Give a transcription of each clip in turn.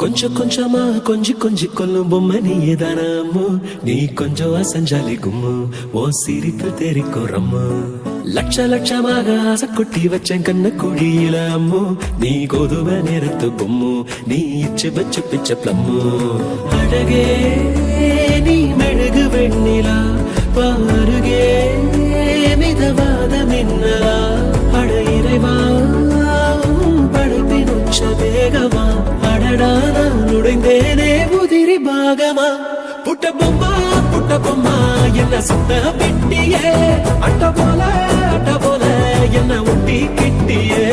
கொஞ்சம் கொஞ்சமா கொஞ்சி கொஞ்சி கொல்லும் பொம்மை நீயே தானம்மோ நீ கொஞ்சம் அசஞ்சாலி கும்மு ஓ சிரிப்பு தெரிக்கும் ரம்மு லட்ச லட்சமாக ஆசை கொட்டி வச்சேன் கண்ண குழியில அம்மோ நீ கோதுமை நேரத்து பொம்மு நீ இச்சு வச்சு பிச்ச பிளம்மு அழகே என்ன சுத்த பெட்டியே. அட்ட போல அட்ட போல என்ன ஒட்டி கிட்டியே.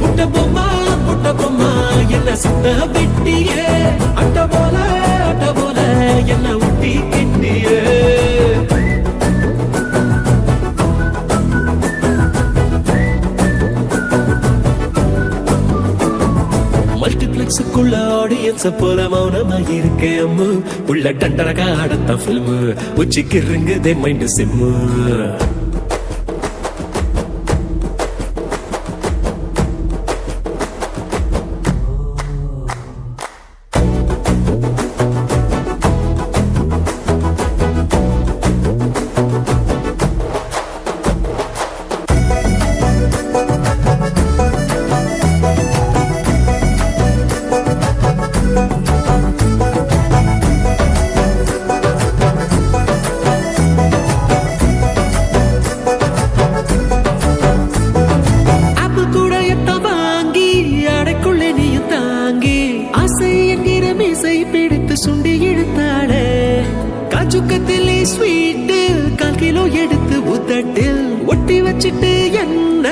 புட்ட பொம்மா புட்ட பொம்மா என்ன சுத்த பெட்டியே. அட்ட போல லிரிக்ஸுக்குள்ள ஆடியன்ஸ போல மௌனமா இருக்கே அம்மு. உள்ள டண்டரகா ஆடத்தான் ஃபில்மு உச்சிக்கு இருங்குதே மைண்டு சிம்மு கால் கிலோ எடுத்து உதட்டில் ஒட்டி வச்சிட்டு என்ன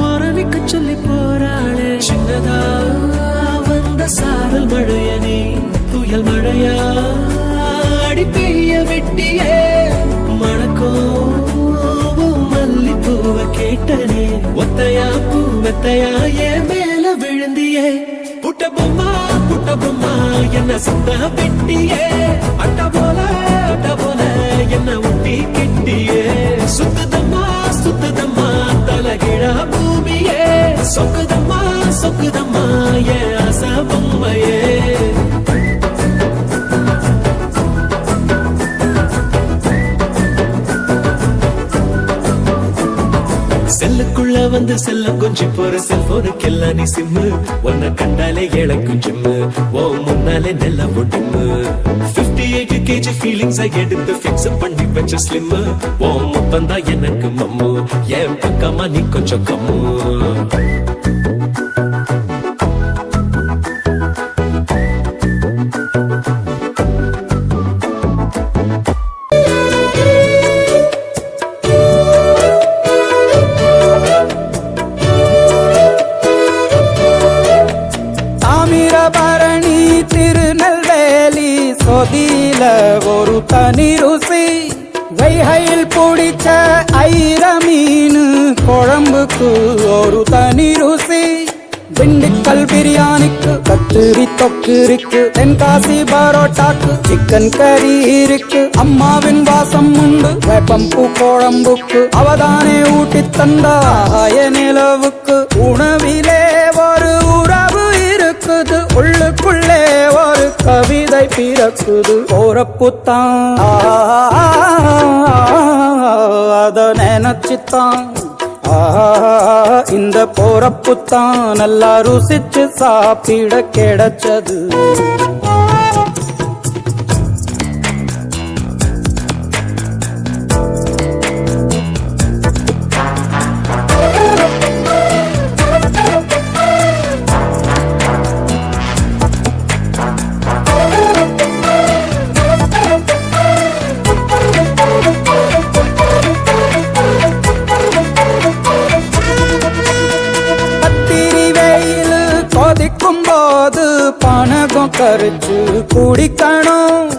ஓரணிக்க சொல்லி போறாளே? சின்னதா வந்த சாரல் மழையனே நீ புயல் மழையா? அடி பெய்ய வெட்டியே மணக்கும் மல்லிப்பூவ கேட்டனே. ஒத்தையா பூ மெத்தையா என் மேல விழுந்தியே? புட்ட பொம்மா புட்ட பொம்மா என்ன சுத்த வெட்டியே அட்ட செல்லுக்குள்ள வந்து செல்லம் கொஞ்சி போற செல்போனுக்கு எல்லாம் நீ சிம்மு. உன்னை கண்டாலே இழக்கும் ஜிம்மு. ஓ முன்னாலே நெல்ல ஒட்டுமு. பிப்டி எயிட் கேஜி ஃபீலிங்ஸ் எடுத்து ஃபிக்ஸ் பண்ணி வச்ச ஸ்லிம் ஓ மொத்தம் தான் எனக்கு மம்மு. என் பக்கமா நீ கொஞ்சம் கம்மு. திருநெல்வேலி சொதியில ஒரு தனி ருசி. வைகையில் பிடிச்ச ஐர மீன் குழம்புக்கு ஒரு தனி ருசி. திண்டுக்கல் பிரியாணிக்கு கத்திரி தொக்கு இருக்கு தென்காசி பரோட்டாக்கு சிக்கன் கறி இருக்கு. அம்மாவின் வாசம் உண்டு வேப்பம்பூ குழம்புக்கு. அவதானே ஊட்டி தந்தாய நிலவுக்கு உணவிலே குழந்தை பிறக்குது போறப்புத்தான் அத நினைச்சுத்தான். இந்த போறப்புத்தான். நல்லா ருசிச்சு சாப்பிட கிடைச்சது. கொதிக்கும் போது பணகம் கரைச்சு குடிக்கணும்.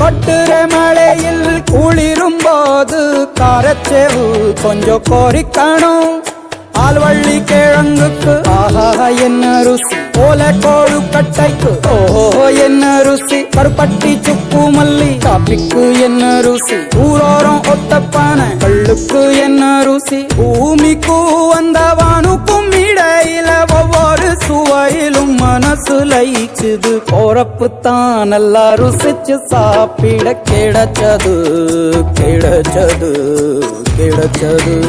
கொட்டுற மழையில் குளிரும் போது காரச்சேவு கொஞ்சம் கொறிக்கணும் பள்ளி கிழங்குக்கு. ஆஹா என்ன ருசி போல கோழு கட்டைக்கு. ஓஹோ என்ன ருசி ருசி கருப்பட்டி சுப்பு மல்லி. காப்பிக்கு என்ன ருசி ஊரோரம் ஒத்தப்பான. கள்ளுக்கு என்ன ருசி பூமிக்கு வந்த வானுக்கும் இடையில ஒவ்வொரு சுவையிலும் மனசு லயிச்சுது. போறப்பு தான் நல்லா ருசிச்சு சாப்பிட கிடைச்சது. கிடைச்சது. கிடைச்சது.